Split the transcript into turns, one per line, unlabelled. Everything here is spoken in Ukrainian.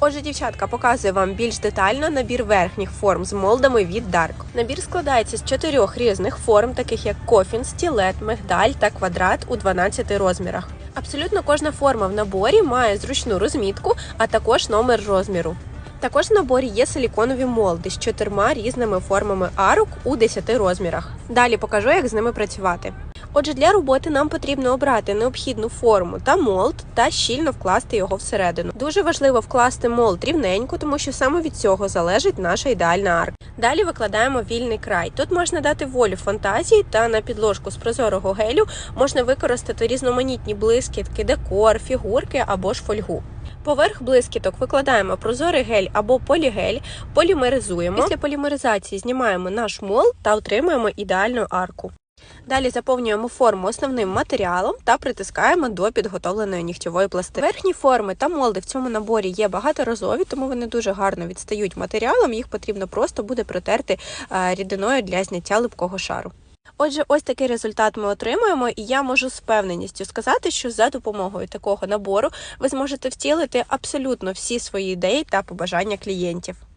Отже, дівчатка, показую вам більш детально набір верхніх форм з молдами від Dark. Набір складається з чотирьох різних форм, таких як кофін, стілет, мигдаль та квадрат у 12 розмірах. Абсолютно кожна форма в наборі має зручну розмітку, а також номер розміру. Також в наборі є силіконові молди з чотирма різними формами арок у 10 розмірах. Далі покажу, як з ними працювати. Отже, для роботи нам потрібно обрати необхідну форму та молд та щільно вкласти його всередину. Дуже важливо вкласти молд рівненько, тому що саме від цього залежить наша ідеальна арка. Далі викладаємо вільний край. Тут можна дати волю фантазії та на підложку з прозорого гелю можна використати різноманітні блискітки, декор, фігурки або ж фольгу. Поверх блискіток викладаємо прозорий гель або полігель, полімеризуємо. Після полімеризації знімаємо наш мол та отримуємо ідеальну арку. Далі заповнюємо форму основним матеріалом та притискаємо до підготовленої нігтєвої пластини. Верхні форми та молди в цьому наборі є багаторазові, тому вони дуже гарно відстають матеріалом. Їх потрібно просто буде протерти е, рідиною для зняття липкого шару. Отже, ось такий результат ми отримуємо, і я можу з впевненістю сказати, що за допомогою такого набору ви зможете втілити абсолютно всі свої ідеї та побажання клієнтів.